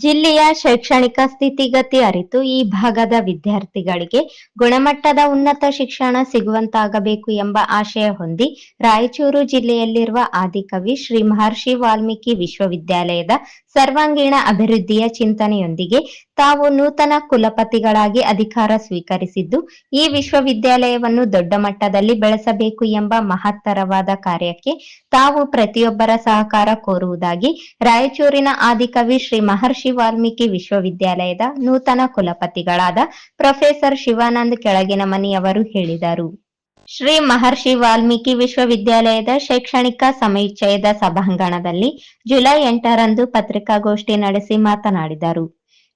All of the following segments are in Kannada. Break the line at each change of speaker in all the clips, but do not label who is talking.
ಜಿಲ್ಲೆಯ ಶೈಕ್ಷಣಿಕ ಸ್ಥಿತಿಗತಿ ಅರಿತು ಈ ಭಾಗದ ವಿದ್ಯಾರ್ಥಿಗಳಿಗೆ ಗುಣಮಟ್ಟದ ಉನ್ನತ ಶಿಕ್ಷಣ ಸಿಗುವಂತಾಗಬೇಕು ಎಂಬ ಆಶಯ ಹೊಂದಿ ರಾಯಚೂರು ಜಿಲ್ಲೆಯಲ್ಲಿರುವ ಆದಿಕವಿ ಶ್ರೀ ಮಹರ್ಷಿ ವಾಲ್ಮೀಕಿ ವಿಶ್ವವಿದ್ಯಾಲಯದ ಸರ್ವಾಂಗೀಣ ಅಭಿವೃದ್ಧಿಯ ಚಿಂತನೆಯೊಂದಿಗೆ ತಾವು ನೂತನ ಕುಲಪತಿಗಳಾಗಿ ಅಧಿಕಾರ ಸ್ವೀಕರಿಸಿದ್ದು, ಈ ವಿಶ್ವವಿದ್ಯಾಲಯವನ್ನು ದೊಡ್ಡ ಮಟ್ಟದಲ್ಲಿ ಬೆಳೆಸಬೇಕು ಎಂಬ ಮಹತ್ತರವಾದ ಕಾರ್ಯಕ್ಕೆ ತಾವು ಪ್ರತಿಯೊಬ್ಬರ ಸಹಕಾರ ಕೋರುವುದಾಗಿ ರಾಯಚೂರಿನ ಆದಿಕವಿ ಶ್ರೀ ಮಹರ್ಷಿ ವಾಲ್ಮೀಕಿ ವಿಶ್ವವಿದ್ಯಾಲಯದ ನೂತನ ಕುಲಪತಿಗಳಾದ ಪ್ರೊಫೆಸರ್ ಶಿವಾನಂದ್ ಕೆಳಗಿನ ಮನಿಯವರು ಹೇಳಿದರು. ಶ್ರೀ ಮಹರ್ಷಿ ವಾಲ್ಮೀಕಿ ವಿಶ್ವವಿದ್ಯಾಲಯದ ಶೈಕ್ಷಣಿಕ ಸಮುಚ್ಚಯದ ಸಭಾಂಗಣದಲ್ಲಿ ಜುಲೈ ಎಂಟರಂದು ಪತ್ರಿಕಾಗೋಷ್ಠಿ ನಡೆಸಿ ಮಾತನಾಡಿದರು.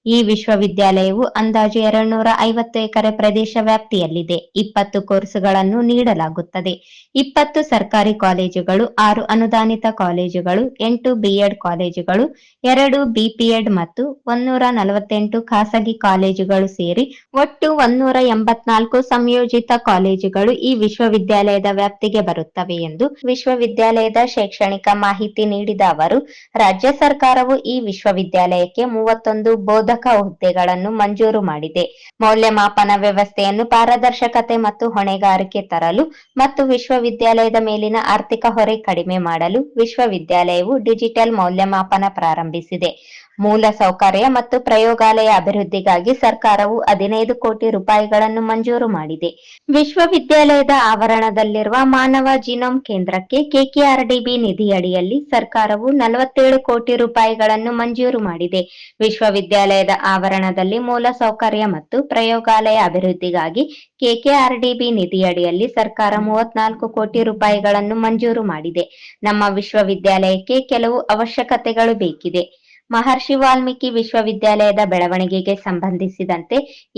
ಈ ವಿಶ್ವವಿದ್ಯಾಲಯವು ಅಂದಾಜು ಎರಡ್ನೂರ ಐವತ್ತು ಎಕರೆ ಪ್ರದೇಶ ವ್ಯಾಪ್ತಿಯಲ್ಲಿದೆ. ಇಪ್ಪತ್ತು ಕೋರ್ಸ್ಗಳನ್ನು ನೀಡಲಾಗುತ್ತದೆ. ಇಪ್ಪತ್ತು ಸರ್ಕಾರಿ ಕಾಲೇಜುಗಳು, ಆರು ಅನುದಾನಿತ ಕಾಲೇಜುಗಳು, ಎಂಟು ಬಿಎಡ್ ಕಾಲೇಜುಗಳು, ಎರಡು ಬಿಪಿಎಡ್ ಮತ್ತು ಒಂದೂರ ನಲವತ್ತೆಂಟು ಖಾಸಗಿ ಕಾಲೇಜುಗಳು ಸೇರಿ ಒಟ್ಟು ಒಂದೂರ ಎಂಬತ್ನಾಲ್ಕು ಸಂಯೋಜಿತ ಕಾಲೇಜುಗಳು ಈ ವಿಶ್ವವಿದ್ಯಾಲಯದ ವ್ಯಾಪ್ತಿಗೆ ಬರುತ್ತವೆ ಎಂದು ವಿಶ್ವವಿದ್ಯಾಲಯದ ಶೈಕ್ಷಣಿಕ ಮಾಹಿತಿ ನೀಡಿದ ಅವರು, ರಾಜ್ಯ ಸರ್ಕಾರವು ಈ ವಿಶ್ವವಿದ್ಯಾಲಯಕ್ಕೆ ಮೂವತ್ತೊಂದು ಬೋಧಕ ಹುದ್ದೆಗಳನ್ನು ಮಂಜೂರು ಮಾಡಿದೆ. ಮೌಲ್ಯಮಾಪನ ವ್ಯವಸ್ಥೆಯನ್ನು ಪಾರದರ್ಶಕತೆ ಮತ್ತು ಹೊಣೆಗಾರಿಕೆ ತರಲು ಮತ್ತು ವಿಶ್ವವಿದ್ಯಾಲಯದ ಮೇಲಿನ ಆರ್ಥಿಕ ಹೊರೆ ಕಡಿಮೆ ಮಾಡಲು ವಿಶ್ವವಿದ್ಯಾಲಯವು ಡಿಜಿಟಲ್ ಮೌಲ್ಯಮಾಪನ ಪ್ರಾರಂಭಿಸಿದೆ. ಮೂಲ ಸೌಕರ್ಯ ಮತ್ತು ಪ್ರಯೋಗಾಲಯ ಅಭಿವೃದ್ಧಿಗಾಗಿ ಸರ್ಕಾರವು ಹದಿನೈದು ಕೋಟಿ ರೂಪಾಯಿಗಳನ್ನು ಮಂಜೂರು ಮಾಡಿದೆ. ವಿಶ್ವವಿದ್ಯಾಲಯದ ಆವರಣದಲ್ಲಿರುವ ಮಾನವ ಜಿನೋಮ್ ಕೇಂದ್ರಕ್ಕೆ ಕೆಕೆಆರ್ಡಿಬಿ ನಿಧಿಯಡಿಯಲ್ಲಿ ಸರ್ಕಾರವು ನಲವತ್ತೇಳು ಕೋಟಿ ರೂಪಾಯಿಗಳನ್ನು ಮಂಜೂರು ಮಾಡಿದೆ. ವಿಶ್ವವಿದ್ಯಾಲಯದ ಆವರಣದಲ್ಲಿ ಮೂಲ ಸೌಕರ್ಯ ಮತ್ತು ಪ್ರಯೋಗಾಲಯ ಅಭಿವೃದ್ಧಿಗಾಗಿ ಕೆಕೆಆರ್ಡಿಬಿ ನಿಧಿಯಡಿಯಲ್ಲಿ ಸರ್ಕಾರ ಮೂವತ್ನಾಲ್ಕು ಕೋಟಿ ರೂಪಾಯಿಗಳನ್ನು ಮಂಜೂರು ಮಾಡಿದೆ. ನಮ್ಮ ವಿಶ್ವವಿದ್ಯಾಲಯಕ್ಕೆ ಕೆಲವು ಅವಶ್ಯಕತೆಗಳು ಬೇಕಿದೆ. ಮಹರ್ಷಿ ವಾಲ್ಮೀಕಿ ವಿಶ್ವವಿದ್ಯಾಲಯದ ಬೆಳವಣಿಗೆಗೆ ಸಂಬಂಧಿಸಿದಂತೆ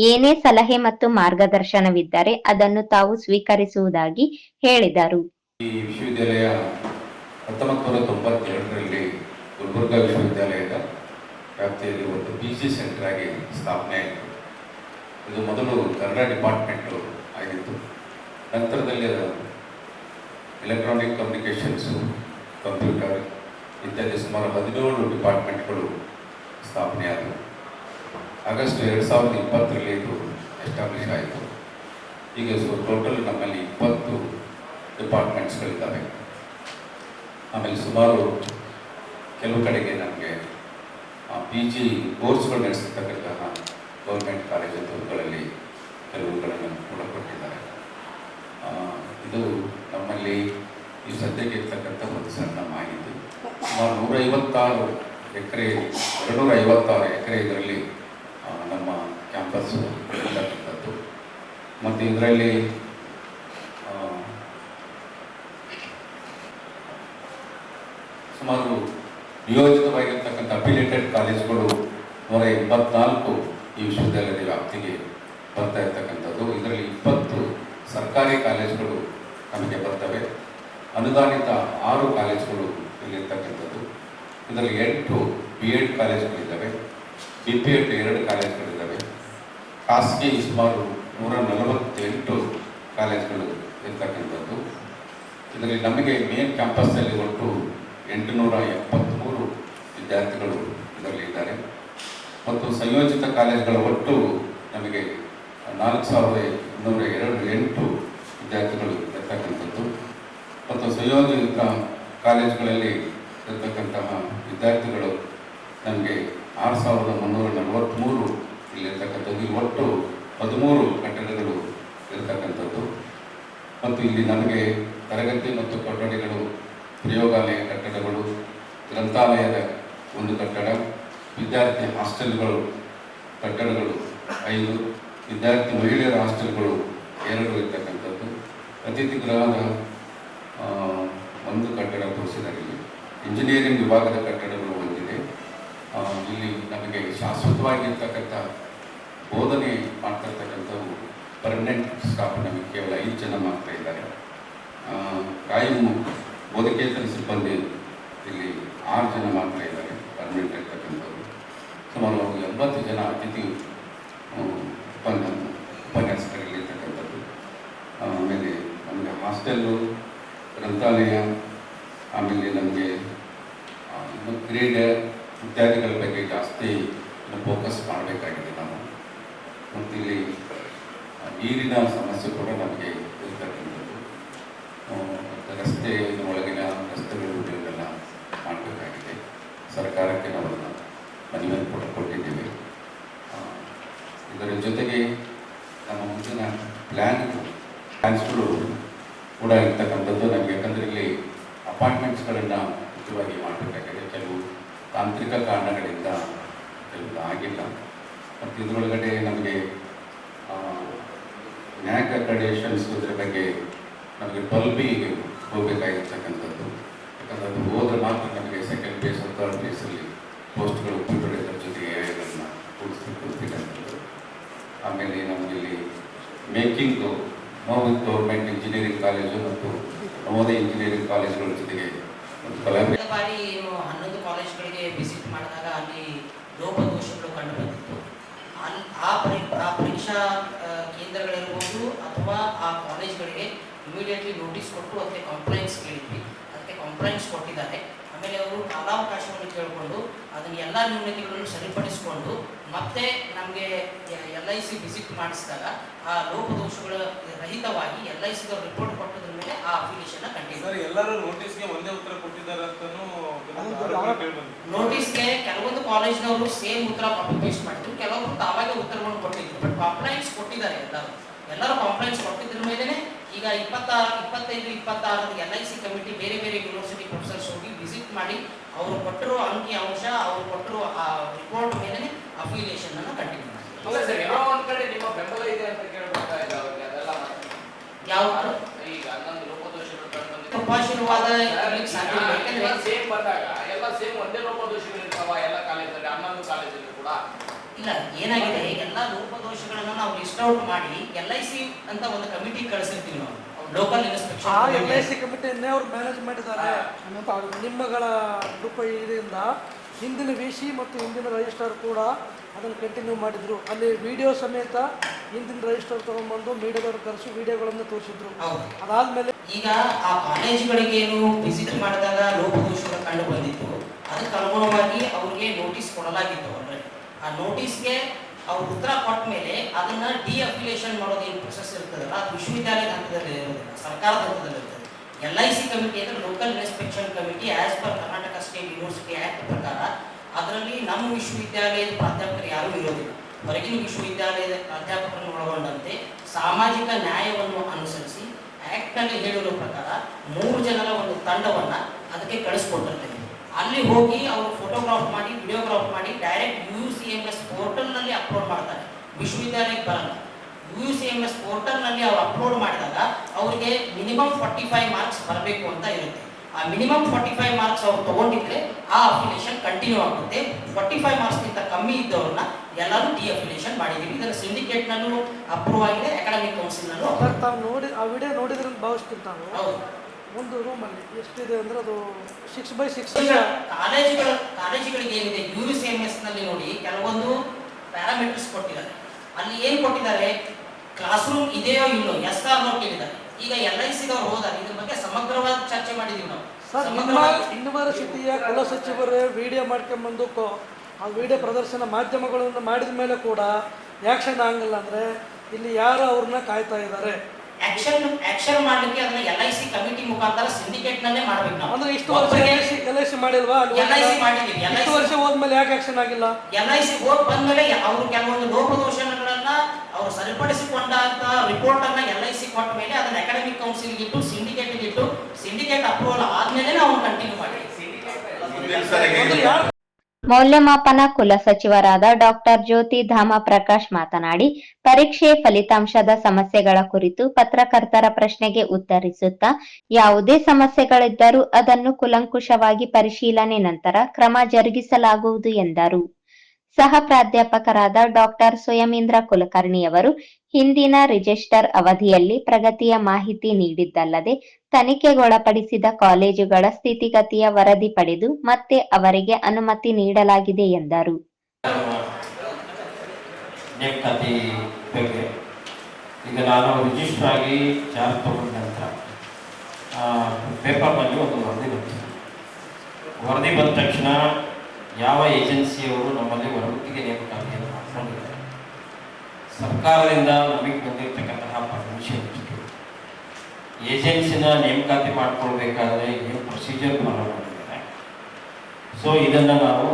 ಏನೇ ಸಲಹೆ ಮತ್ತು ಮಾರ್ಗದರ್ಶನವಿದ್ದರೆ ಅದನ್ನು ತಾವು ಸ್ವೀಕರಿಸುವುದಾಗಿ ಹೇಳಿದರು.
ಈ ವಿಶ್ವವಿದ್ಯಾಲಯ ಹತ್ತೊಂಬತ್ತು ನೂರ ತೊಂಬತ್ತೆರಡರಲ್ಲಿ ಗುಲ್ಬರ್ಗಾ ವಿಶ್ವವಿದ್ಯಾಲಯದ ವ್ಯಾಪ್ತಿಯಲ್ಲಿ ಒಂದು ಪಿ ಜಿ ಸೆಂಟರ್ ಆಗಿ ಸ್ಥಾಪನೆ ಆಯಿತು. ಇದು ಮೊದಲು ಕನ್ನಡ ಡಿಪಾರ್ಟ್ಮೆಂಟು ಆಗಿತ್ತು. ನಂತರದಲ್ಲಿ ಎಲೆಕ್ಟ್ರಾನಿಕ್ ಕಮ್ಯುನಿಕೇಷನ್ಸು ಕಂಪ್ಯೂಟರ್ ಇತ್ಯಾದಿ ಸುಮಾರು ಹದಿನೇಳು ಡಿಪಾರ್ಟ್ಮೆಂಟ್ಗಳು ಸ್ಥಾಪನೆಯಾದವು. ಆಗಸ್ಟ್ ಎರಡು ಸಾವಿರದ ಇಪ್ಪತ್ತರಲ್ಲಿ ಇದು ಎಸ್ಟಾಬ್ಲಿಷ್ ಆಯಿತು. ಈಗ ಸೊ ಟೋಟಲ್ ನಮ್ಮಲ್ಲಿ ಇಪ್ಪತ್ತು ಡಿಪಾರ್ಟ್ಮೆಂಟ್ಸ್ಗಳಿದ್ದಾವೆ. ಆಮೇಲೆ ಸುಮಾರು ಕೆಲವು ಕಡೆಗೆ ನಮಗೆ ಪಿ ಜಿ ಕೋರ್ಸ್ಗಳು ನಡೆಸಿರ್ತಕ್ಕಂತಹ ಗೌರ್ಮೆಂಟ್ ಕಾಲೇಜುಗಳಲ್ಲಿ ಕೆಲವುಗಳನ್ನು ಕೂಡ ಕೊಟ್ಟಿದ್ದಾರೆ. ಇದು ನಮ್ಮಲ್ಲಿ ಈ ಸದ್ಯಕ್ಕೆ ಇರ್ತಕ್ಕಂಥ ಒಂದು ಸಣ್ಣ ಮಾಹಿತಿ. ಸುಮಾರು ನೂರ ಐವತ್ತಾರು ಎಕರೆ ಎರಡುನೂರ ಐವತ್ತಾರು ಎಕರೆ ಇದರಲ್ಲಿ ನಮ್ಮ ಕ್ಯಾಂಪಸ್ ಇರ್ತಕ್ಕಂಥದ್ದು. ಮತ್ತು ಇದರಲ್ಲಿ ಸುಮಾರು ನಿಯೋಜಿತವಾಗಿರ್ತಕ್ಕಂಥ ಅಫಿಲೇಟೆಡ್ ಕಾಲೇಜುಗಳು ನೂರ ಎಂಬತ್ನಾಲ್ಕು ಈ ವಿಶ್ವವಿದ್ಯಾಲಯದ ವ್ಯಾಪ್ತಿಗೆ ಬರ್ತಾ ಇರ್ತಕ್ಕಂಥದ್ದು. ಇದರಲ್ಲಿ ಇಪ್ಪತ್ತು ಸರ್ಕಾರಿ ಕಾಲೇಜುಗಳು ನಮಗೆ ಬರ್ತವೆ. ಅನುದಾನಿತ ಆರು ಕಾಲೇಜುಗಳು ಇಲ್ಲಿರ್ತಕ್ಕಂಥದ್ದು. ಇದರಲ್ಲಿ ಎಂಟು ಬಿ ಎಡ್ ಕಾಲೇಜುಗಳಿದ್ದಾವೆ ಬಿ ಪಿ ಎಡ್ ಎರಡು ಕಾಲೇಜುಗಳಿದ್ದಾವೆ. ಖಾಸಗಿ ಸುಮಾರು ನೂರ ನಲವತ್ತೆಂಟು ಕಾಲೇಜುಗಳು ಇರ್ತಕ್ಕಂಥದ್ದು. ಇದರಲ್ಲಿ ನಮಗೆ ಮೇನ್ ಕ್ಯಾಂಪಸ್ನಲ್ಲಿ ಒಟ್ಟು ಎಂಟುನೂರ ಎಪ್ಪತ್ತ್ಮೂರು ವಿದ್ಯಾರ್ಥಿಗಳು ಇದರಲ್ಲಿ ಇದ್ದಾರೆ. ಮತ್ತು ಸಂಯೋಜಿತ ಕಾಲೇಜುಗಳ ಒಟ್ಟು ನಮಗೆ ನಾಲ್ಕು ಸಾವಿರದ ಇನ್ನೂರ ಎರಡು ಎಂಟು ವಿದ್ಯಾರ್ಥಿಗಳು ಇರ್ತಕ್ಕಂಥದ್ದು. ಮತ್ತು ಸಂಯೋಜಿತ ಕಾಲೇಜುಗಳಲ್ಲಿ ಇರ್ತಕ್ಕಂತಹ ವಿದ್ಯಾರ್ಥಿಗಳು ನಮಗೆ ಆರು ಸಾವಿರದ ಮುನ್ನೂರ ನಲವತ್ತ್ಮೂರು ಇಲ್ಲಿರ್ತಕ್ಕಂಥದ್ದು. ಈ ಒಟ್ಟು ಹದಿಮೂರು ಕಟ್ಟಡಗಳು ಇರತಕ್ಕಂಥದ್ದು. ಮತ್ತು ಇಲ್ಲಿ ನಮಗೆ ತರಗತಿ ಮತ್ತು ಕೊಠಡಿಗಳು, ಪ್ರಯೋಗಾಲಯ ಕಟ್ಟಡಗಳು, ಗ್ರಂಥಾಲಯದ ಒಂದು ಕಟ್ಟಡ, ವಿದ್ಯಾರ್ಥಿ ಹಾಸ್ಟೆಲ್ಗಳು ಕಟ್ಟಡಗಳು ಐದು, ವಿದ್ಯಾರ್ಥಿ ಮಹಿಳೆಯರ ಹಾಸ್ಟೆಲ್ಗಳು ಎರಡು ಇರ್ತಕ್ಕಂಥದ್ದು. ಅತಿಥಿ ಗೃಹದ ಒಂದು ಕಟ್ಟಡ ತೋರಿಸಿದಾಗಿದೆ. ಇಂಜಿನಿಯರಿಂಗ್ ವಿಭಾಗದ ಕಟ್ಟಡಗಳು ಹೊಂದಿದೆ ಇಲ್ಲಿ ನಮಗೆ ಶಾಶ್ವತವಾಗಿರ್ತಕ್ಕಂಥ ಬೋಧನೆ ಮಾಡ್ತಿರ್ತಕ್ಕಂಥವು ಪರ್ಮನೆಂಟ್ ಸ್ಟಾಫ್ ನಮಗೆ ಕೇವಲ ಐದು ಜನ ಮಾಡ್ತಾ ಇದ್ದಾರೆ. ಕಾಯಂ ಬೋಧಕೇತರ ಸಿಬ್ಬಂದಿ ಇಲ್ಲಿ ಆರು ಜನ ಮಾಡ್ತಾ ಇದ್ದಾರೆ ಪರ್ಮನೆಂಟ್ ಇರ್ತಕ್ಕಂಥವ್ರು. ಸುಮಾರು ಎಂಬತ್ತು ಜನ ಅತಿಥಿ ಆ, ಉಪನ್ಯ ಉಪನ್ಯಾಸಕರಲ್ಲಿರ್ತಕ್ಕಂಥದ್ದು ಆಮೇಲೆ ನಮಗೆ ಹಾಸ್ಟೆಲ್ಲು ಗ್ರಂಥಾಲಯ, ಆಮೇಲೆ ನಮಗೆ ಕ್ರೀಡೆ ಇತ್ಯಾದಿಗಳ ಬಗ್ಗೆ ಜಾಸ್ತಿ ಫೋಕಸ್ ಮಾಡಬೇಕಾಗಿದೆ ನಾವು. ಮತ್ತು ಇಲ್ಲಿ ನೀರಿನ ಸಮಸ್ಯೆ ಕೂಡ ನಮಗೆ ಇರ್ತಕ್ಕಂಥದ್ದು. ರಸ್ತೆ ಒಳಗಿನ ರಸ್ತೆಗಳು ಇವುಗಳನ್ನೆಲ್ಲ ಮಾಡಬೇಕಾಗಿದೆ. ಸರ್ಕಾರಕ್ಕೆ ನಾವು ಅದನ್ನು ಮನವಿಯನ್ನು ಇದರ ಜೊತೆಗೆ ನಮ್ಮ ಮುಂದಿನ ಪ್ಲ್ಯಾನ್ ಪ್ಲ್ಯಾನ್ಸ್ಗಳು ಕೂಡ ಇರ್ತಕ್ಕಂಥದ್ದು ನಮಗೆ. ಯಾಕಂದರೆ ಇಲ್ಲಿ ಅಪಾರ್ಟ್ಮೆಂಟ್ಸ್ಗಳನ್ನು ಮುಖ್ಯವಾಗಿ ಮಾಡಬೇಕಾಗಿದೆ. ಕೆಲವು ತಾಂತ್ರಿಕ ಕಾರಣಗಳಿಂದ ಕೆಲವು ಆಗಿಲ್ಲ. ಮತ್ತು ಇದರೊಳಗಡೆ ನಮಗೆ ನ್ಯಾಕ್ ಅಕ್ರಡೇಷನ್ಸ್ ಇದ್ರ ಬಗ್ಗೆ ನಮಗೆ ಟ್ವೆಲ್ ಬಿ ಹೋಗಬೇಕಾಗಿರ್ತಕ್ಕಂಥದ್ದು. ಯಾಕಂದರೆ ಅದು ಹೋದ್ರೆ ಮಾತ್ರ ನಮಗೆ ಸೆಕೆಂಡ್ ಪ್ಲೇಸ್ ಥರ್ಡ್ ಪ್ಲೇಸಲ್ಲಿ ಪೋಸ್ಟ್ಗಳು ಕಂಪ್ಯೂಟರ್ ಜೊತೆಗೆ ಕೂಡಿಸ್ಬೇಕು ಆಮೇಲೆ ನಮಗಿಲ್ಲಿ ಮೇಕಿಂಗು ನೋವಿತ್ ಗೌರ್ಮೆಂಟ್ ಇಂಜಿನಿಯರಿಂಗ್ ಕಾಲೇಜು ಮತ್ತು ನವೋದಯ ಇಂಜಿನಿಯರಿಂಗ್ ಕಾಲೇಜುಗಳ ಜೊತೆಗೆ
ಬಾರಿ ಹನ್ನೊಂದು ಕಾಲೇಜ್ಗಳಿಗೆ ವಿಸಿಟ್ ಮಾಡಿದಾಗ ಅಲ್ಲಿ ಲೋಪದೋಷಗಳು ಕಂಡು ಬಂದಿತ್ತು ಆ ಆ ಪರೀಕ್ಷಾ ಕೇಂದ್ರಗಳಿರ್ಬೋದು ಅಥವಾ ಆ ಕಾಲೇಜ್ಗಳಿಗೆ ಇಮಿಡಿಯೇಟ್ಲಿ ನೋಟಿಸ್ ಕೊಟ್ಟು ಅದಕ್ಕೆ ಕಂಪ್ಲೇಂಟ್ಸ್ ಕೇಳಿದ್ವಿ. ಅದಕ್ಕೆ ಕಂಪ್ಲೇಂಟ್ಸ್ ಕೊಟ್ಟಿದ್ದಾರೆ. ಆಮೇಲೆ ಅವರು ಕಾಲಾವಕಾಶವನ್ನು ಕೇಳಿಕೊಂಡು ಅದನ್ನ ಎಲ್ಲ ನ್ಯೂನತೆಗಳನ್ನು ಸರಿಪಡಿಸಿಕೊಂಡು ಮತ್ತೆ ನಮಗೆ ಎಲ್ ಐ ಸಿ ವಿಸಿಟ್ ಮಾಡಿಸಿದಾಗ ಆ ಲೋಪದೋಷಗಳ ರಹಿತವಾಗಿ ಎಲ್ ಐ ಸಿದವ್ರು ರಿಪೋರ್ಟ್ ಕೊಟ್ಟದ್ರ ಮೇಲೆ ಆ ಅಪ್ಲಿಕೇಶನ್ ಕಂಟಿನ್ಯೂ
ಸರ್ ಎಲ್ಲರೂ ನೋಟಿಸ್ಗೆ ಒಂದೇ ಉತ್ತರ ಕೊಟ್ಟಿದ್ದಾರೆ ಅಂತಾನೂ.
ನೋಟಿಸ್ಗೆ ಕೆಲವೊಂದು ಕಾಲೇಜ್ನವರು ಸೇಮ್ ಉತ್ತರ ಕಾಪಿ ಪೇಸ್ಟ್ ಮಾಡಿದ್ರು ಕೆಲವರು ತಾವಾಗೆ ಉತ್ತರವನ್ನು ಕೊಟ್ಟಿದ್ರು ಬಟ್ ಕಂಪ್ಲೇಂಟ್ಸ್ ಕೊಟ್ಟಿದ್ದಾರೆ ಎಲ್ಲರೂ ಎಲ್ಲರೂ ಕಾಂಪ್ಲೈನ್ಸ್ ಕೊಟ್ಟಿದ್ರ ಮೇಲೆನೆ ಈಗ ಇಪ್ಪತ್ತಾರು ಇಪ್ಪತ್ತೈದು ಇಪ್ಪತ್ತಾರು ಎಲ್ ಐ ಸಿ ಕಮಿಟಿ ಬೇರೆ ಬೇರೆ ಯೂನಿವರ್ಸಿಟಿ ಪ್ರೊಫೆಸರ್ಸ್ ಹೋಗಿ ವಿಸಿಟ್ ಮಾಡಿ ಅವರು ಕೊಟ್ಟಿರೋ ಅಂಕಿ ಅಂಶ ಅವರು ಕೊಟ್ಟಿರೋ ಆ ರಿಪೋರ್ಟ್ ಮೇಲೆ ಅಫಿಲಿಯೇಷನ್ ಅನ್ನು ಕಂಟಿನ್ಯೂ ಮಾಡಿ
ಸರ್ ಒಂದ್ ಕಡೆ ನಿಮ್ಮ ಬೆಂಬಲ ಇದೆ ಅಂತ ಕೇಳ್ಬರ್ತಾ ಇದೆ ಅವ್ರಿಗೆ ಅದೆಲ್ಲ.
ಯಾವುದು
ಈಗ ಹನ್ನೊಂದು ಲೋಪದೋಷಗಳು ಕಂಡು
ಇಲ್ಲ.
ಎಲ್ಲ ಸೇಮ್ ಬಂದಾಗ ಎಲ್ಲ ಸೇಮ್ ಒಂದೇ ಲೋಪದೋಷಗಳು ಇರ್ತಾವ ಎಲ್ಲ ಕಾಲೇಜಲ್ಲಿ ಹನ್ನೊಂದು ಕಾಲೇಜಲ್ಲಿ ಕೂಡ
ಇಲ್ಲ ಏನಾಗಿದೆ? ಎಲ್ಲ ಲೋಪದೋಷಗಳನ್ನ ನಾವು ಲಿಸ್ಟ್ ಔಟ್ ಮಾಡಿ ಎಲ್ ಐ ಸಿ ಅಂತ ಒಂದು ಕಮಿಟಿ ಕಳಿಸಿರ್ತೀವಿ ನಾವು. ಲೋಕಲ್
ಆ ಎಲ್ ಐ ಸಿ ಕಮಿಟಿಯನ್ನೇ ಅವ್ರು ಮ್ಯಾನೇಜ್ ಮಾಡಿದ್ದಾರೆ. ನಿಮ್ಮಗಳ ಇದರಿಂದ ಹಿಂದಿನ ವಿ ಸಿ ಮತ್ತು ಹಿಂದಿನ ರಿಜಿಸ್ಟರ್ ಕೂಡ ಅದನ್ನು ಕಂಟಿನ್ಯೂ ಮಾಡಿದ್ರು. ಅಲ್ಲಿ ವಿಡಿಯೋ ಸಮೇತ ಹಿಂದಿನ ರಿಜಿಸ್ಟರ್ ತಗೊಂಡ್ಬಂದು ಮೀಡಿಯಾದವರು ಕರೆಸಿ ವಿಡಿಯೋಗಳನ್ನು ತೋರಿಸಿದ್ರು. ಅದಾದ್ಮೇಲೆ
ಈಗ ಆ ಕಾಲೇಜುಗಳಿಗೆ ಏನು ವಿಸಿಟ್ ಮಾಡಿದಾಗ ಲೋಪದೋಷಗಳು ಕಂಡು ಬಂದಿತ್ತು. ಅದಕ್ಕೆ ಅನುಗುಣವಾಗಿ ಅವ್ರಿಗೆ ನೋಟಿಸ್ ಕೊಡಲಾಗಿತ್ತು ಆಲ್ರೆಡಿ ಆ ನೋಟಿಸ್ಗೆ ಅವ್ರು ಉತ್ತರ ಕೊಟ್ಟ ಮೇಲೆ ಅದನ್ನ ಡಿ ಅಫಿಲಿಯೇಷನ್ ಮಾಡೋದು ಏನು ಪ್ರೊಸೆಸ್ ಇರ್ತದಲ್ಲ, ಅದು ವಿಶ್ವವಿದ್ಯಾಲಯದ ಹಂತದಲ್ಲಿ ಇರೋದಿಲ್ಲ, ಸರ್ಕಾರದ ಹಂತದಲ್ಲಿ ಇರ್ತದೆ. ಎಲ್ ಐ ಸಿ ಕಮಿಟಿ ಅಂದ್ರೆ local inspection committee as per Karnataka state university act ಪ್ರಕಾರ ಅದರಲ್ಲಿ ನಮ್ಮ ವಿಶ್ವವಿದ್ಯಾಲಯದ ಪ್ರಾಧ್ಯಾಪಕರು ಯಾರೂ ಇರೋದಿಲ್ಲ. ಹೊರಗಿನ ವಿಶ್ವವಿದ್ಯಾಲಯದ ಪ್ರಾಧ್ಯಾಪಕರನ್ನು ಒಳಗೊಂಡಂತೆ ಸಾಮಾಜಿಕ ನ್ಯಾಯವನ್ನು ಅನುಸರಿಸಿ ಆ್ಯಕ್ಟ್ನಲ್ಲಿ ಹೇಳಿರೋ ಪ್ರಕಾರ ಮೂರು ಜನರ ಒಂದು ತಂಡವನ್ನ ಅದಕ್ಕೆ ಕಳಿಸ್ಕೊಟ್ಟಿರ್ತೇವೆ. ಅಲ್ಲಿ ಹೋಗಿ ಅವರು ಫೋಟೋಗ್ರಾಫ್ ಮಾಡಿ ವಿಡಿಯೋಗ್ರಾಫ್ ಮಾಡಿ direct U C M S ಪೋರ್ಟಲ್ನಲ್ಲಿ ಅಪ್ಲೋಡ್ ಮಾಡ್ತಾರೆ. ವಿಶ್ವವಿದ್ಯಾಲಯಕ್ಕೆ ಬರಲ್ಲ. ಯು ಸಿ ಎಂ ಎಸ್ ಪೋರ್ಟಲ್ನಲ್ಲಿ ಅವರು ಅಪ್ಲೋಡ್ ಮಾಡಿದಾಗ ಅವರಿಗೆ ಮಿನಿಮಮ್ ಫಾರ್ಟಿ ಫೈವ್ ಮಾರ್ಕ್ಸ್ ಬರಬೇಕು ಅಂತ ಇರುತ್ತೆ. ಆ ಮಿನಿಮಮ್ ಫಾರ್ಟಿ ಫೈವ್ ಮಾರ್ಕ್ಸ್ ಅವ್ರು ತಗೊಂಡಿದ್ರೆ ಆ ಅಫಿಲೇಷನ್ ಕಂಟಿನ್ಯೂ ಆಗುತ್ತೆ. ಫಾರ್ಟಿ ಫೈವ್ ಮಾರ್ಕ್ಸ್ಗಿಂತ ಕಮ್ಮಿ ಇದ್ದವ್ರನ್ನ ಎಲ್ಲರೂ ಡಿ ಅಫಿಲೇಷನ್ ಮಾಡಿದ್ದೀವಿ. ಇದರ ಸಿಂಡಿಕೇಟ್ನಲ್ಲೂ ಅಪ್ರೂವ್ ಆಗಿದೆ ಅಕಾಡೆಮಿಕ್ ಕೌನ್ಸಿಲ್ನಲ್ಲೂ
ನೋಡಿ ಆ ವಿಡಿಯೋ ನೋಡಿದ್ರೆ ಭಾವಿಸ್ತಿರ್ತಾನೆ
ಹೌದು.
ಒಂದು ರೂಮಲ್ಲಿ ಎಷ್ಟಿದೆ ಅಂದ್ರೆ ಅದು ಸಿಕ್ಸ್ ಬೈ ಸಿಕ್ಸ್
ಕಾಲೇಜುಗಳ ಕಾಲೇಜುಗಳಿಗೆ ಏನಿದೆ ಯು ಸಿ ಎಂ ಎಸ್ನಲ್ಲಿ ನೋಡಿ ಕೆಲವೊಂದು ಪ್ಯಾರಾಮೀಟರ್ಸ್ ಕೊಟ್ಟಿದ್ದಾರೆ. ಅಲ್ಲಿ ಏನ್ ಕೊಟ್ಟಿದ್ದಾರೆ? ಕ್ಲಾಸ್ ರೂಮ್ ಇದೆಯೋ ಇಲ್ಲೋ ಎಸ್ ಆರ್ ನೋ ಕೇಳಿದ್ದಾರೆ. ಈಗ ಎಲ್ ಐ ಸಿದವ್ರು ಹೋದಾಗ ಇದ್ರ ಬಗ್ಗೆ ಸಮಗ್ರವಾದ ಚರ್ಚೆ ಮಾಡಿದೀವಿ ನಾವು.
ಸರ್ ಯೂನಿವರ್ಸಿಟಿಯ ಕುಲ ಸಚಿವರೇ ವಿಡಿಯೋ ಮಾಡ್ಕೊಂಬಂದು ಆ ವಿಡಿಯೋ ಪ್ರದರ್ಶನ ಮಾಧ್ಯಮಗಳನ್ನು ಮಾಡಿದ ಮೇಲೆ ಕೂಡ ಆ್ಯಕ್ಷನ್ ಆಗಲ್ಲ ಅಂದರೆ ಇಲ್ಲಿ ಯಾರು ಅವ್ರನ್ನ ಕಾಯ್ತಾ ಇದ್ದಾರೆ.
ಆಕ್ಷನ್ ಆಕ್ಷನ್ ಮಾಡ್ಲಿಕ್ಕೆ ಅದನ್ನ ಎಲ್ ಐ ಸಿ ಕಮಿಟಿ ಮುಖಾಂತರ ಸಿಂಡಿಕೇಟ್ ನಲ್ಲೇ ಮಾಡ್ಬೇಕು ನಾವು.
ಅಂದ್ರೆ ಇಷ್ಟು ವರ್ಷ L I C L I C ಮಾಡಿಲ್ವಾ?
ಎಲ್ ಐ ಸಿ ಮಾಡಿದೀವಿ. ಎಲ್ ಐ
ಇಷ್ಟು ವರ್ಷ ಹೋದ್ಮೇಲೆ ಯಾಕೆ ಆಕ್ಷನ್ ಆಗಿಲ್ಲ?
ಎಲ್ ಐ ಸಿ ಹೋಗಿ ಬಂದ್ಮೇಲೆ ಅವರು ಕೆಲವೊಂದು ಲೋಪದೋಷಗಳನ್ನ ಅವರು ಸರಿಪಡಿಸಿಕೊಂಡಂತ ರಿಪೋರ್ಟ್ ಅನ್ನ ಎಲ್ ಐ ಸಿ ಕೊಟ್ಟ ಮೇಲೆ ಅದನ್ನ ಅಕಾಡೆಮಿಕ್ ಕೌನ್ಸಿಲ್ ಇಟ್ಟು ಸಿಂಡಿಕೇಟ್ ಇಟ್ಟು ಸಿಂಡಿಕೇಟ್ ಅಪ್ರೂವಲ್ ಆದ್ಮೇಲೆ ನಾವು ಕಂಟಿನ್ಯೂ ಮಾಡಿ
ಮೌಲ್ಯಮಾಪನ ಕುಲಸಚಿವರಾದ ಡಾಕ್ಟರ್ ಜ್ಯೋತಿ ಧಾಮ ಪ್ರಕಾಶ್ ಮಾತನಾಡಿ, ಪರೀಕ್ಷೆ ಫಲಿತಾಂಶದ ಸಮಸ್ಯೆಗಳ ಕುರಿತು ಪತ್ರಕರ್ತರ ಪ್ರಶ್ನೆಗೆ ಉತ್ತರಿಸುತ್ತಾ ಯಾವುದೇ ಸಮಸ್ಯೆಗಳಿದ್ದರೂ ಅದನ್ನು ಕುಲಂಕುಷವಾಗಿ ಪರಿಶೀಲನೆ ನಂತರ ಕ್ರಮ ಜರುಗಿಸಲಾಗುವುದು ಎಂದರು. ಸಹ ಪ್ರಾಧ್ಯಾಪಕರಾದ ಡಾಕ್ಟರ್ ಸ್ವಯಮೀಂದ್ರ ಕುಲಕರ್ಣಿಯವರು ಹಿಂದಿನ ರಿಜಿಸ್ಟರ್ ಅವಧಿಯಲ್ಲಿ ಪ್ರಗತಿಯ ಮಾಹಿತಿ ನೀಡಿದ್ದಲ್ಲದೆ ತನಿಖೆಗೊಳಪಡಿಸಿದ ಕಾಲೇಜುಗಳ ಸ್ಥಿತಿಗತಿಯ ವರದಿ ಪಡೆದು ಮತ್ತೆ ಅವರಿಗೆ ಅನುಮತಿ ನೀಡಲಾಗಿದೆ ಎಂದರು.
ಈಗ ನಾನು ರಿಜಿಸ್ಟರ್ ಆಗಿ ಚಾರ್ಜ್ ತಗೊಂಡಂತ ಪೇಪರ್ನಲ್ಲಿ ಒಂದು ವರದಿ ಬಂತು. ವರದಿ ಬಂದ ತಕ್ಷಣ ಯಾವ ಏಜೆನ್ಸಿಯವರು ನಮ್ಮಲ್ಲಿ ಹೊರಗುತ್ತಿಗೆ ನೇಮಕಾತಿಯನ್ನು ಮಾಡ್ಕೊಂಡಿದ್ದಾರೆ? ಸರ್ಕಾರದಿಂದ ನಮಗೆ ಬಂದಿರತಕ್ಕಂತಹ ಪರ್ಮಿಷನ್ ಇಷ್ಟು. ಏಜೆನ್ಸಿನ ನೇಮಕಾತಿ ಮಾಡಿಕೊಳ್ಬೇಕಾದ್ರೆ ಏನು ಪ್ರೊಸೀಜರ್ ಫಾಲೋ ಮಾಡಿದ್ದಾರೆ? ಸೊ ಇದನ್ನು ನಾವು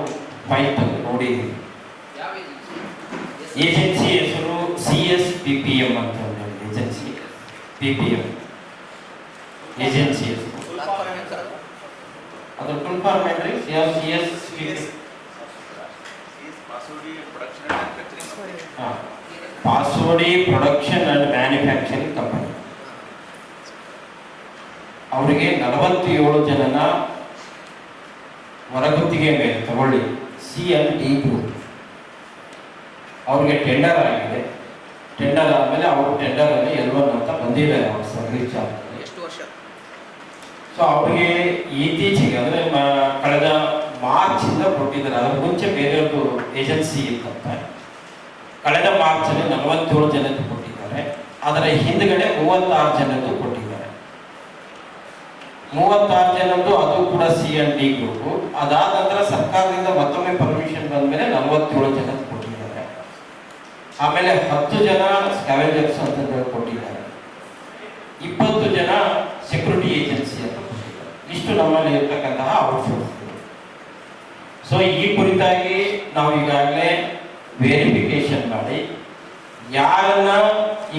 ಫೈಲ್ ತಂದು ನೋಡಿದ್ದೀವಿ.
ಏಜೆನ್ಸಿ
ಹೆಸರು C S P P M ಅಂತ agency. P P M. Agency ಹೆಸರು. ಅದ್ರ ಫುಲ್ ಫಾರ್ಮ್ ಏನ್ರಿ C S C S P ಪಾಸ್ವರ್ಡಿ production and manufacturing company ಅವರಿಗೆ ನಲವತ್ತೇಳು ಜನನ ಹೊರಗುತ್ತಿಗೆ ಮೇಲೆ ತಗೊಳ್ಳಿ. ಸಿ ಎಲ್ ಡಿ ಗ್ರೂಪ್ ಅವ್ರಿಗೆ ಟೆಂಡರ್ ಆಗಿದೆ. ಟೆಂಡರ್ ಆದಮೇಲೆ ಅವರು ಟೆಂಡರಲ್ಲಿ ಎಲ್ ಒನ್ ಅಂತ ಬಂದಿದ್ದಾರೆ ಅವ್ರ ಸರ್ವಿಸ್ ಚಾರ್ಜ್ ಸೊ ಅವರಿಗೆ ಇತ್ತೀಚೆಗೆ ಅಂದರೆ ಕಳೆದ ಮಾರ್ಚಿಂದ ಕೊಟ್ಟಿದ್ದಾರೆ. ಅದ್ರ ಮುಂಚೆ ಬೇರೆಯೊಂದು ಏಜೆನ್ಸಿ ಇತ್ತಂತೆ. ಕಳೆದ ಮಾರ್ಚಲ್ಲಿ ನಲವತ್ತೇಳು ಜನಕ್ಕೆ ಕೊಟ್ಟಿದ್ದಾರೆ. ಅದರ ಹಿಂದ್ಗಡೆ ಮೂವತ್ತಾರು ಜನದ್ದು ಕೊಟ್ಟಿದ್ದಾರೆ. ಮೂವತ್ತಾರು ಜನದ್ದು ಅದು ಕೂಡ ಸಿ ಎನ್ ಡಿ ಗ್ರೂಪು ಅದಾದ ನಂತರ ಸರ್ಕಾರದಿಂದ ಮತ್ತೊಮ್ಮೆ ಪರ್ಮಿಷನ್ ಬಂದ ಮೇಲೆ ನಲವತ್ತೇಳು ಜನದ್ದು ಕೊಟ್ಟಿದ್ದಾರೆ. ಆಮೇಲೆ ಹತ್ತು ಜನ ಸ್ಕ್ಯಾವೆಂಜರ್ಸ್ ಅಂತ ಕೊಟ್ಟಿದ್ದಾರೆ. ಇಪ್ಪತ್ತು ಜನ ಸೆಕ್ಯೂರಿಟಿ ಏಜೆನ್ಸಿ ಇಷ್ಟು ನಮ್ಮಲ್ಲಿ ಇರತಕ್ಕಂತಹ ಔಟ್ಸೋರ್ಸ್ ಸೊ ಈ ಕುರಿತಾಗಿ ನಾವು ಈಗಾಗಲೇ ವೆರಿಫಿಕೇಶನ್ ಮಾಡಿ, ಯಾರನ್ನ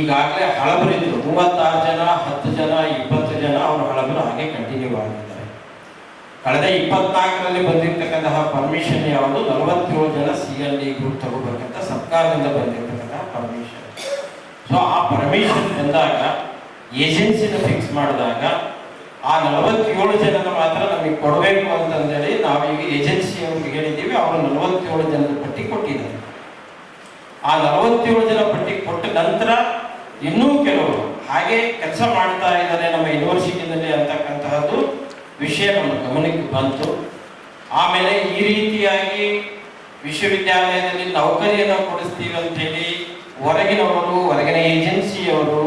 ಈಗಾಗಲೇ ಹಳಬರಿದ್ರು, ಮೂವತ್ತಾರು ಜನ, ಹತ್ತು ಜನ, ಇಪ್ಪತ್ತು ಜನ ಅವರು ಹಳಬರು ಹಾಗೆ ಕಂಟಿನ್ಯೂ ಆಗಿದ್ದಾರೆ ಕಳೆದ ಇಪ್ಪತ್ನಾಲ್ಕರಲ್ಲಿ ಬಂದಿರತಕ್ಕಂತಹ ಪರ್ಮಿಷನ್ ಯಾವುದು? ನಲವತ್ತೇಳು ಜನ ಸಿ ಎಲ್ ಡಿ ಗ್ರೂಪ್ ತಗೋಬೇಕಂತ ಸರ್ಕಾರದಿಂದ ಬಂದಿರತಕ್ಕಂತಹ ಪರ್ಮಿಷನ್ ಸೊ ಆ ಪರ್ಮಿಷನ್ ಬಂದಾಗ ಏಜೆನ್ಸಿನ ಫಿಕ್ಸ್ ಮಾಡಿದಾಗ ಆ ನಲವತ್ತೇಳು ಜನನ ಮಾತ್ರ ನಮಗೆ ಕೊಡಬೇಕು ಅಂತಂದೇಳಿ ನಾವೀಗ ಏಜೆನ್ಸಿ ಅವ್ರಿಗೆ ಹೇಳಿದ್ದೀವಿ. ಅವರು ನಲವತ್ತೇಳು ಜನದ ಪಟ್ಟಿ ಕೊಟ್ಟಿದ್ದಾರೆ. ಆ ನಲವತ್ತೇಳು ಜನ ಪಟ್ಟಿ ಕೊಟ್ಟ ನಂತರ ಇನ್ನೂ ಕೆಲವರು ಹಾಗೆ ಕೆಲಸ ಮಾಡ್ತಾ ಇದ್ದಾರೆ ನಮ್ಮ ಯೂನಿವರ್ಸಿಟಿನಲ್ಲಿ ಅಂತಕ್ಕಂತಹದ್ದು ವಿಷಯ ನಮ್ಮ ಗಮನಕ್ಕೆ ಬಂತು. ಆಮೇಲೆ ಈ ರೀತಿಯಾಗಿ ವಿಶ್ವವಿದ್ಯಾಲಯದಲ್ಲಿ ನೌಕರಿಯನ್ನು ಕೊಡಿಸ್ತೀವಿ ಅಂತೇಳಿ ಹೊರಗಿನವರು, ಹೊರಗಿನ ಏಜೆನ್ಸಿಯವರು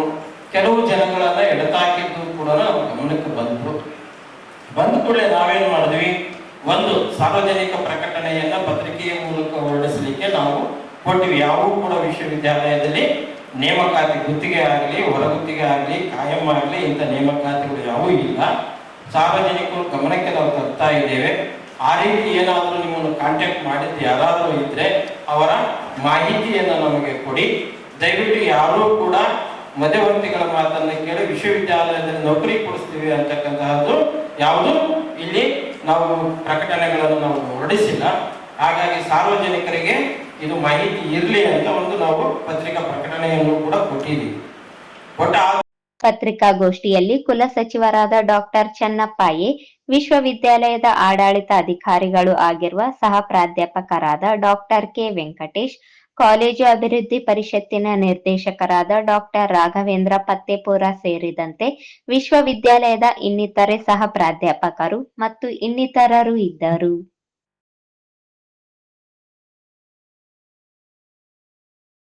ಕೆಲವು ಜನಗಳನ್ನ ಎಡತಾಕಿದ್ದು ಕೂಡ ನಮ್ಮ ಗಮನಕ್ಕೆ ಬಂತು ಬಂದ ಕೂಡಲೇ ನಾವೇನು ಮಾಡಿದ್ವಿ? ಒಂದು ಸಾರ್ವಜನಿಕ ಪ್ರಕಟಣೆಯನ್ನ ಪತ್ರಿಕೆಯ ಮೂಲಕ ಹೊರಡಿಸಲಿಕ್ಕೆ ನಾವು ಕೊಟ್ಟಿವಿ. ಯಾವೂ ಕೂಡ ವಿಶ್ವವಿದ್ಯಾಲಯದಲ್ಲಿ ನೇಮಕಾತಿ ಗುತ್ತಿಗೆ ಆಗಲಿ, ಹೊರಗುತ್ತಿಗೆ ಆಗಲಿ, ಕಾಯಂ ಆಗಲಿ ಇಂಥ ನೇಮಕಾತಿಗಳು ಯಾವೂ ಇಲ್ಲ. ಸಾರ್ವಜನಿಕರು ಗಮನಕ್ಕೆ ನಾವು ತರ್ತಾ ಇದ್ದೇವೆ. ಆ ರೀತಿ ಏನಾದರೂ ನಿಮ್ಮನ್ನು ಕಾಂಟ್ಯಾಕ್ಟ್ ಮಾಡಿದ್ದು ಯಾರಾದರೂ ಇದ್ರೆ ಅವರ ಮಾಹಿತಿಯನ್ನು ನಮಗೆ ಕೊಡಿ. ದಯವಿಟ್ಟು ಯಾರೂ ಕೂಡ ಮಧ್ಯವರ್ತಿಗಳ ಮಾತನ್ನು ಕೇಳಿ ವಿಶ್ವವಿದ್ಯಾಲಯದಲ್ಲಿ ನೌಕರಿ ಕೊಡಿಸ್ತೀವಿ ಅಂತಕ್ಕಂತಹದ್ದು ಯಾವುದು? ಇಲ್ಲಿ ನಾವು ಪ್ರಕಟಣೆಗಳನ್ನು ನಾವು ಹೊರಡಿಸಿಲ್ಲ. ಹಾಗಾಗಿ ಸಾರ್ವಜನಿಕರಿಗೆ ಇದು ಮಾಹಿತಿ ಇರಲಿ ಅಂತ ಒಂದು ನಾವು ಪತ್ರಿಕಾ ಪ್ರಕಟಣೆಯನ್ನು ಕೂಡ ಕೊಟ್ಟಿದ್ದೀವಿ. ಒಟ್ಟ
ಪತ್ರಿಕಾಗೋಷ್ಠಿಯಲ್ಲಿ ಕುಲಸಚಿವರಾದ ಡಾಕ್ಟರ್ ಚನ್ನಪ್ಪಾಯಿ, ವಿಶ್ವವಿದ್ಯಾಲಯದ ಆಡಳಿತ ಅಧಿಕಾರಿಗಳು ಆಗಿರುವ ಸಹ ಪ್ರಾಧ್ಯಾಪಕರಾದ ಡಾಕ್ಟರ್ ಕೆ ವೆಂಕಟೇಶ್ ಕಾಲೇಜು ಅಭಿವೃದ್ಧಿ ಪರಿಷತ್ತಿನ ನಿರ್ದೇಶಕರಾದ ಡಾಕ್ಟರ್ ರಾಘವೇಂದ್ರ ಪತ್ತೇಪುರ ಸೇರಿದಂತೆ ವಿಶ್ವವಿದ್ಯಾಲಯದ ಇನ್ನಿತರೆ ಸಹ ಪ್ರಾಧ್ಯಾಪಕರು ಮತ್ತು ಇನ್ನಿತರರು ಇದ್ದರು.